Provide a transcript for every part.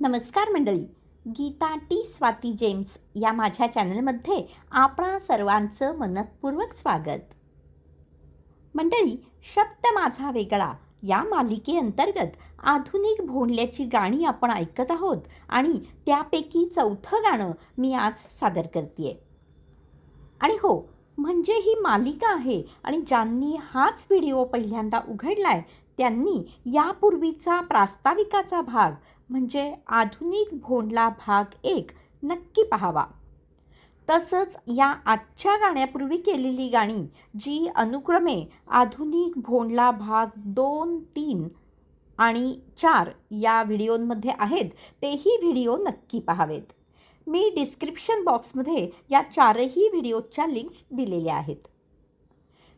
नमस्कार मंडळी. Gita T. Swati James या माझ्या चॅनलमध्ये आपणा सर्वांचं मनपूर्वक स्वागत. मंडळी शब्द माझा वेगळा. या मालिकेअंतर्गत आधुनिक भोंडल्याची गाणी आपण ऐकत आहोत आणि त्यापैकी चौथं गाणं मी आज सादर करते आणि हो म्हणजे ही मालिका आहे आणि ज्यांनी हाच व्हिडिओ पहिल्यांदा उघडला आहे त्यांनी यापूर्वीचा प्रास्ताविकाचा भाग म्हणजे आधुनिक भोंडला भाग एक नक्की पाहावा. तसंच या आजच्या गाण्यापूर्वी केलेली गाणी जी अनुक्रमे आधुनिक भोंडला भाग दोन तीन आणि चार या व्हिडिओंमध्ये आहेत तेही व्हिडिओ नक्की पाहावेत. मी डिस्क्रिप्शन बॉक्समध्ये या चारही व्हिडिओच्या लिंक्स दिलेल्या आहेत.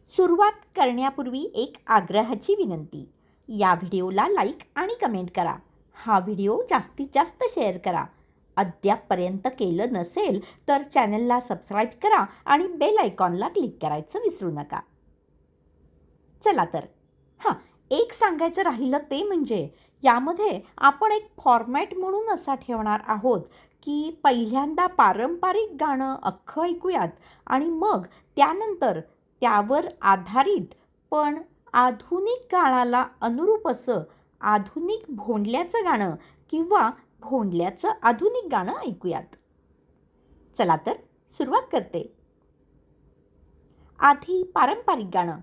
सुरुवात करण्यापूर्वी एक आग्रहाची विनंती. या व्हिडिओला लाईक आणि कमेंट करा. हा व्हिडिओ जास्तीत जास्त शेअर करा. अद्यापपर्यंत केलं नसेल तर चॅनलला सबस्क्राईब करा आणि बेल आयकॉनला क्लिक करायचं विसरू नका. चला तर. हां एक सांगायचं राहिलं ते म्हणजे यामध्ये आपण एक फॉर्मॅट म्हणून असा ठेवणार आहोत की पहिल्यांदा पारंपरिक गाणं अख्खं ऐकूयात आणि मग त्यानंतर त्यावर आधारित. पण आधुनिक काळाला अनुरूप असं आधुनिक भोंडल्याचं गाणं किंवा भोंडल्याचं आधुनिक गाणं ऐकूयात. चला तर सुरुवात करते. आधी पारंपरिक गाणं.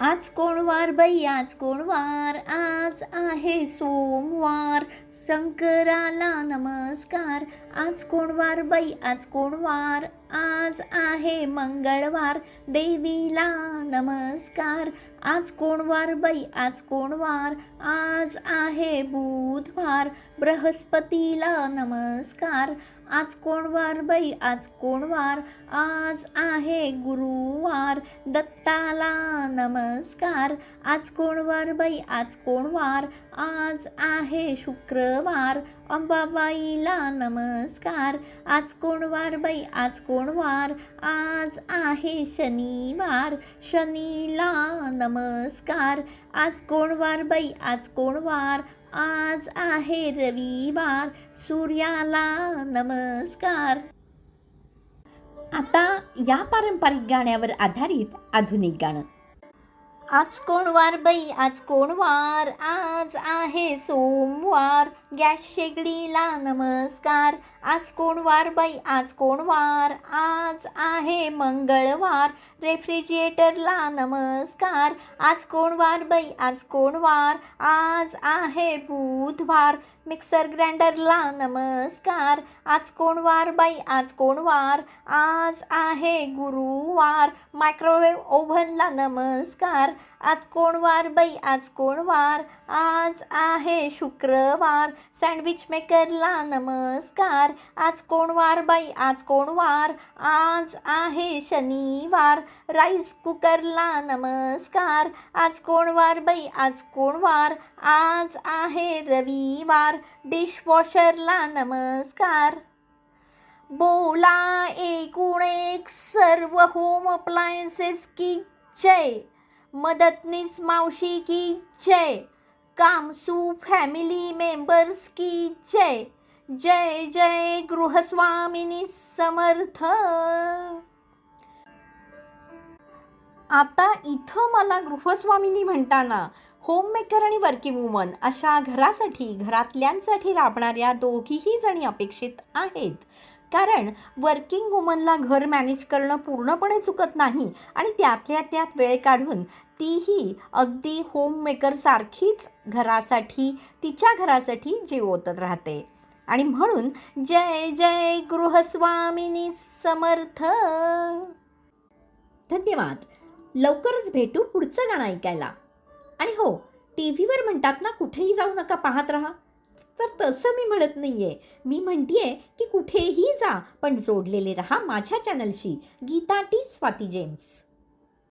आज कोण वार बाई आज कोण वार? आज आहे सोमवार. शंकराला नमस्कार. आज कोण वार बाई आज कोण वार? आज आहे मंगळवार. देवीला नमस्कार. आज कोण वार बाई? आज कोण वार? आज आहे बुधवार. बृहस्पतीला नमस्कार. आज कोण वार बाई? आज कोण वार? आज आहे गुरुवार. दत्ताला नमस्कार. आज कोण वार बाई? आज कोण वार? आज आहे शुक्रवार. अंबाबाईला नमस्कार. आज कोण वार बाई? आज कोण वार? आज आहे शनिवार. शनीला नमस्कार. आज कोण वार बाई? आज कोण वार? आज आहे रविवार. सूर्याला नमस्कार. आता या पारंपरिक गाण्यावर आधारित आधुनिक गाणं. आज कोण वार बाई? आज कोण वार? आज आहे सोमवार. गॅस शेगडीला नमस्कार. आज कोण वार बाई? आज कोण वार? आज आहे मंगळवार. रेफ्रिजिरेटरला नमस्कार. आज कोण वार बाई? आज कोण वार? आज आहे बुधवार. मिक्सर ग्राइंडरला नमस्कार. आज कोण वार बाई? आज कोण वार? आज आहे गुरुवार. मायक्रोवेव्ह ओव्हनला नमस्कार. आज कोण वार बाई आज कोण वार? आज आहे शुक्रवार सँडविच मेकरला नमस्कार. आज कोण वार बाई आज कोण वार? आज आहे शनिवार राईस कुकरला नमस्कार. आज कोण वार बाई आज कोण वार? आज आहे रविवार डिशवॉशरला नमस्कार. बोला एकूण एक सर्व होम अप्लायन्सेस की जय. मदतनीस मावशी की जय। कामसू फॅमिली मेंबर्स की जय। जय जय गृहस्वामिनी समर्थ। आता इथं मला गृहस्वामिनी म्हणताना होममेकर आणि वर्किंग वुमन अशा घरासाठी घरातल्यांसाठी राबणाऱ्या दोघीही जणी अपेक्षित आहेत. कारण वर्किंग वुमनला घर मॅनेज करणं पूर्णपणे चुकत नाही आणि त्यातल्या त्यात वेळ काढून तीही अगदी होममेकरसारखीच घरासाठी तिच्या घरासाठी जीव ओतत राहते. आणि म्हणून जय जय गृहस्वामिनी समर्थ. धन्यवाद. लवकरच भेटू पुढचं गाणं ऐकायला. आणि हो टी व्हीवर म्हणतात ना कुठेही जाऊ नका पाहत राहा. तर तसं मी म्हणत नाही आहे मी म्हणतेय की कुठेही जा पण जोडलेले रहा माझ्या चॅनलशी गीता टी स्वाती जेम्स.